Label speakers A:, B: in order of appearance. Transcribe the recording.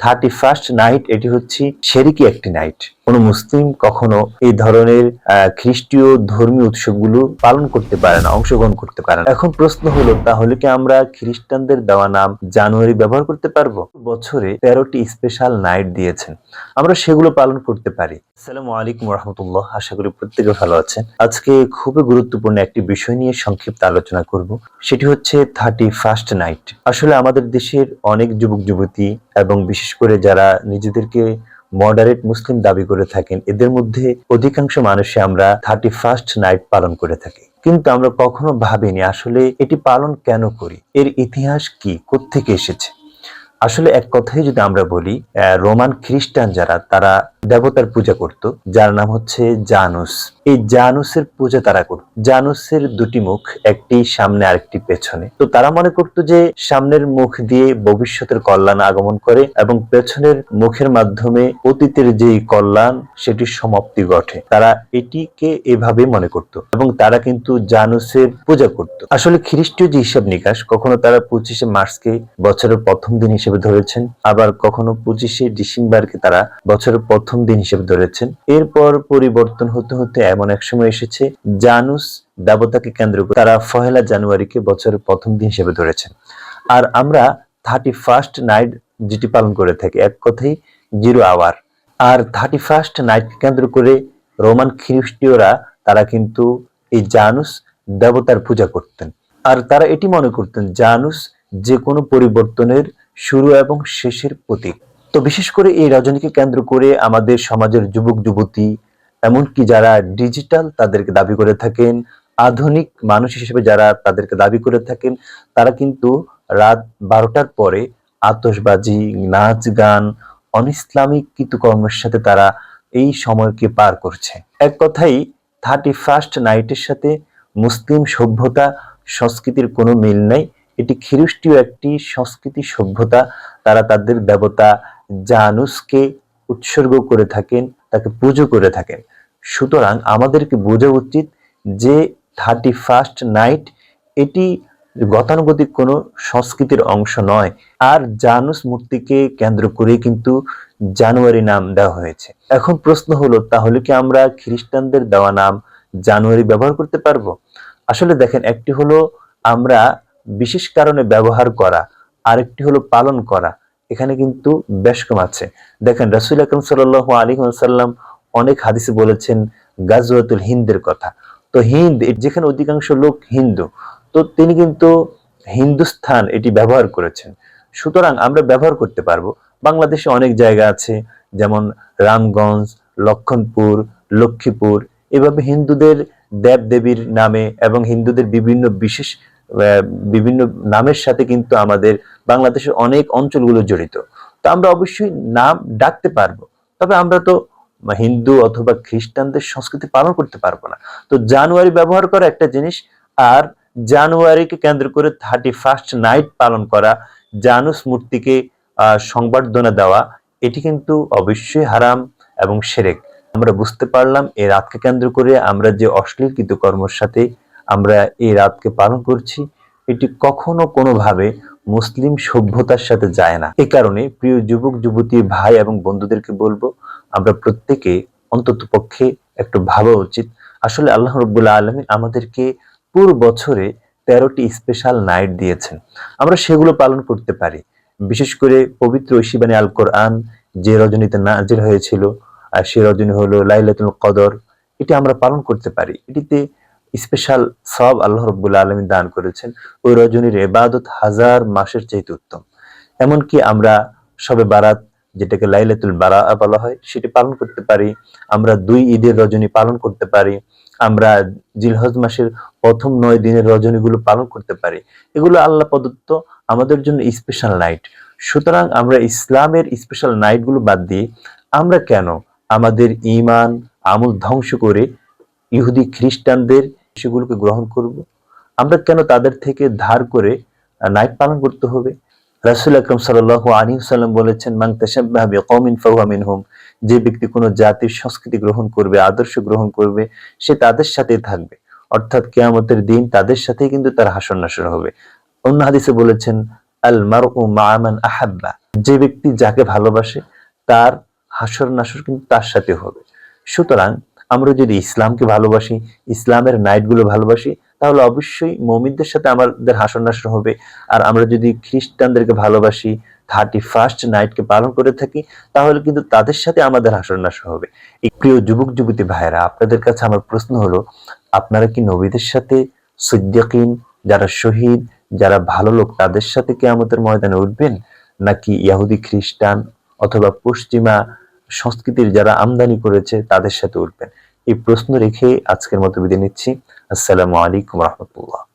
A: Thirty first night এটি হচ্ছে শেরিকি একটি নাইট। কোন মুসলিম কখনো এই ধরনের খ্রিস্টীয় ধর্মীয় উৎসবগুলো পালন করতে পারে না, অংশগ্রহণ করতে পারে না। এখন প্রশ্ন হলো, তাহলে কি আমরা খ্রিস্টানদের দেওয়া নাম জানুয়ারি ব্যবহার করতে পারব? বছরে তেরোটি স্পেশাল নাইট দিয়েছেন। আমরা সেগুলো পালন করতে পারি। আসসালামু আলাইকুম রহমতুল্লাহ আশা করি প্রত্যেকে ভালো আছেন। আজকে খুবই গুরুত্বপূর্ণ একটি বিষয় নিয়ে সংক্ষিপ্ত আলোচনা করব। সেটি হচ্ছে থার্টি ফার্স্ট নাইট আসলে আমাদের দেশের অনেক যুবক যুবতী এবং বিশেষ করে যারা নিজেদেরকে মডারেট মুসলিম দাবি করে থাকেন। এদের মধ্যে অধিকাংশ মানুষে আমরা থার্টি ফার্স্ট নাইট পালন করে থাকি। কিন্তু আমরা কখনো ভাবিনি আসলে এটি পালন কেন করি? এর ইতিহাস কি? কোথেকে এসেছে? আসলে এক কথাই যদি আমরা বলি রোমান খ্রিস্টান যারা, তারা দেবতার পূজা করত, যার নাম হচ্ছে জানুস। এই জানুসের পূজা তারা করত। জানুসের দুটি মুখ, একটি সামনে আরেকটি পেছনে। তো তারা মনে করতো যে সামনের মুখ দিয়ে ভবিষ্যতের কল্যাণ আগমন করে এবং পেছনের মুখের মাধ্যমে অতীতের যে কল্যাণ সেটির সমাপ্তি ঘটে। তারা এটিকে এভাবে মনে করত এবং তারা কিন্তু জানুসের পূজা করত। আসলে খ্রিস্টীয় যে হিসাব নিকাশ, কখনো তারা পঁচিশে মার্চকে বছরের প্রথম দিন হিসেবে ধরেছেন। আবার কখনো পঁচিশে ডিসেম্বরকে তারা বছরের প্রথম দিন হিসেবে ধরেছেন। এরপর পরিবর্তন হতে হতে এমন এক সময় এসেছে, জানুস দেবতাকে কেন্দ্র করে তারা পহেলা জানুয়ারিকে বছরের প্রথম দিন হিসেবে ধরেছেন। আর আমরা থার্টি ফার্স্ট নাইট যেটি পালন করে থাকি, এক কথাই জিরো আওয়ার আর থার্টি ফার্স্ট নাইটকে কেন্দ্র করে রোমান খ্রিস্টীয়রা তারা কিন্তু এই জানুস দেবতার পূজা করতেন। আর তারা এটি মনে করতেন, জানুস যে কোনো পরিবর্তনের শুরু এবং শেষের প্রতীক। তো বিশেষ করে এই রজনীকে কেন্দ্র করে আমাদের সমাজের যুবক, যুবতী, এমনকি যারা ডিজিটাল তাদেরকে দাবি করে থাকেন, আধুনিক মানুষ হিসেবে যারা তাদেরকে দাবি করে থাকেন, তারা কিন্তু রাত বারোটার পরে আতসবাজি নাচ গান, অনিসলামিক কিন্তু কর্মের সাথে তারা এই সময়কে পার করছে। এক কথাই থার্টি ফার্স্ট নাইটের সাথে মুসলিম সভ্যতা, সংস্কৃতির কোনো মিল নাই। এটি খ্রিস্টীয় একটি সংস্কৃতি সভ্যতা, তারা তাদের দেবতা জানুসকে উৎসর্গ করে থাকেন, তাকে পুজো করে থাকেন। সুতরাং আমাদেরকে বোঝা উচিত যে থার্টি ফার্স্ট নাইট এটি গতানুগতিক কোনো সংস্কৃতির অংশ নয়। আর জানুস মূর্তিকে কেন্দ্র করে কিন্তু জানুয়ারি নাম দেওয়া হয়েছে। এখন প্রশ্ন হলো, তাহলে কি আমরা খ্রিস্টানদের দেওয়া নাম জানুয়ারি ব্যবহার করতে পারব? আসলে দেখেন, একটি হলো আমরা বিশেষ কারণে ব্যবহার করা, আরেকটি হলো পালন করা। এখানে কিন্তু বেশ কম আছে। দেখেন রাসুল আকরম সাল আলী সাল্লাম অনেক হাদিসে বলেছেন গাজওয়াতুল হিন্দের কথা। তো হিন্দ যেখানে অধিকাংশ লোক হিন্দু, তো তিনি কিন্তু হিন্দুস্থান এটি ব্যবহার করেছেন। সুতরাং আমরা ব্যবহার করতে পারব। বাংলাদেশে অনেক জায়গা আছে, যেমন রামগঞ্জ, লক্ষণপুর, লক্ষ্মীপুর। এভাবে হিন্দুদের দেব দেবীর নামে এবং হিন্দুদের বিভিন্ন বিশেষ বিভিন্ন নামের সাথে কিন্তু আমাদের বাংলাদেশের অনেক অঞ্চলগুলো জড়িত। তো আমরা অবশ্যই নাম ডাকতে পারব, তবে আমরা তো হিন্দু অথবা খ্রিস্টানদের সংস্কৃতি পালন করতে পারব না। তো জানুয়ারি ব্যবহার করা একটা জিনিস, আর জানুয়ারিকে কেন্দ্র করে থার্টি ফার্স্ট নাইট পালন করা, জানুস মূর্তিকে সংবর্ধনা দেওয়া, এটি কিন্তু অবশ্যই হারাম এবং সেরেক। আমরা বুঝতে পারলাম এই রাতকে কেন্দ্র করে আমরা যে অশ্লীল কিন্তু কর্মের সাথে আমরা এই রাতকে পালন করছি, এটি কখনো কোনোভাবে মুসলিম সভ্যতার সাথে যায় না। এ কারণে প্রিয় যুবক, যুবতী, ভাই এবং বন্ধুদেরকে বলব, আমরা প্রত্যেকে অন্তত পক্ষে একটু ভাবা উচিত। আসলে আল্লাহ রব্বুল্লাহ আলমী আমাদেরকে পুরো বছরে তেরোটি স্পেশাল নাইট দিয়েছেন। আমরা সেগুলো পালন করতে পারি। বিশেষ করে পবিত্র ঐশিবানী আল কোরআন, যে রজনীতে নাজির হয়েছিল, আর সে রজনী হলো লাইলাতুল কদর, এটি আমরা পালন করতে পারি। এটিতে স্পেশাল সব আল্লাহ রব্বুল্লাহ আলমী দান করেছেন। ওই রজনীর এবাদত হাজার মাসের চাইতে উত্তম। এমনকি আমরা সবে বারাত, যেটাকে লাইলাতুল বারা বলা হয়, সেটি পালন করতে পারি। আমরা দুই ঈদের রজনী পালন করতে পারি। আমরা জিলহজ মাসের প্রথম নয় দিনের রজনীগুলো পালন করতে পারি। এগুলো আল্লাহ প্রদত্ত আমাদের জন্য স্পেশাল নাইট। সুতরাং আমরা ইসলামের স্পেশাল নাইটগুলো বাদ দিয়ে আমরা কেন আমাদের ইমান আমল ধ্বংস করে ইহুদি খ্রিস্টানদের সেগুলোকে গ্রহণ করব। আমরা কেন তাদের থেকে ধার করে নাইট পালন করতে হবে? রাসুল আকরম সাল আলী সাল্লাম বলেছেন মাং তাশাব্বাহ বিকওমিন ফাহুয়া মিনহুম। যে ব্যক্তি কোনো জাতির সংস্কৃতি গ্রহণ করবে, আদর্শ গ্রহণ করবে, সে তাদের সাথেই থাকবে। অর্থাৎ কেয়ামতের দিন তাদের সাথে কিন্তু তার হাসর নাসর হবে। অন্য হাদিসে বলেছেন, আল মারউ মা মান আহাব্বা। যে ব্যক্তি যাকে ভালোবাসে, তার হাসর নাসর কিন্তু তার সাথে হবে। সুতরাং আমরা যদি ইসলামকে ভালোবাসি, ইসলামের নাইটগুলো ভালোবাসি, তাহলে অবশ্যই মমিনদের সাথে আমাদের হাসর নাসর হবে। আর আমরা যদি খ্রিস্টানদেরকে ভালোবাসি থার্টি ফার্স্ট নাইটকে পালন করে থাকি, তাহলে কিন্তু তাদের সাথে আমাদের হাসর নাসর হবে। এই প্রিয় যুবক, যুবতী ভাইয়েরা, আপনাদের কাছে আমার প্রশ্ন হলো, আপনারা কি নবীদের সাথে সিদ্দিকিন, যারা শহীদ, যারা ভালো লোক, তাদের সাথে কি আমাদের ময়দানে উঠবেন? নাকি ইয়াহুদি খ্রিস্টান অথবা পশ্চিমা সংস্কৃতির যারা আমদানি করেছে তাদের সাথে উঠবেন। এই প্রশ্ন রেখে আজকের মতো বিদায় নিচ্ছি। আসসালামু আলাইকুম রহমতুল্লাহ।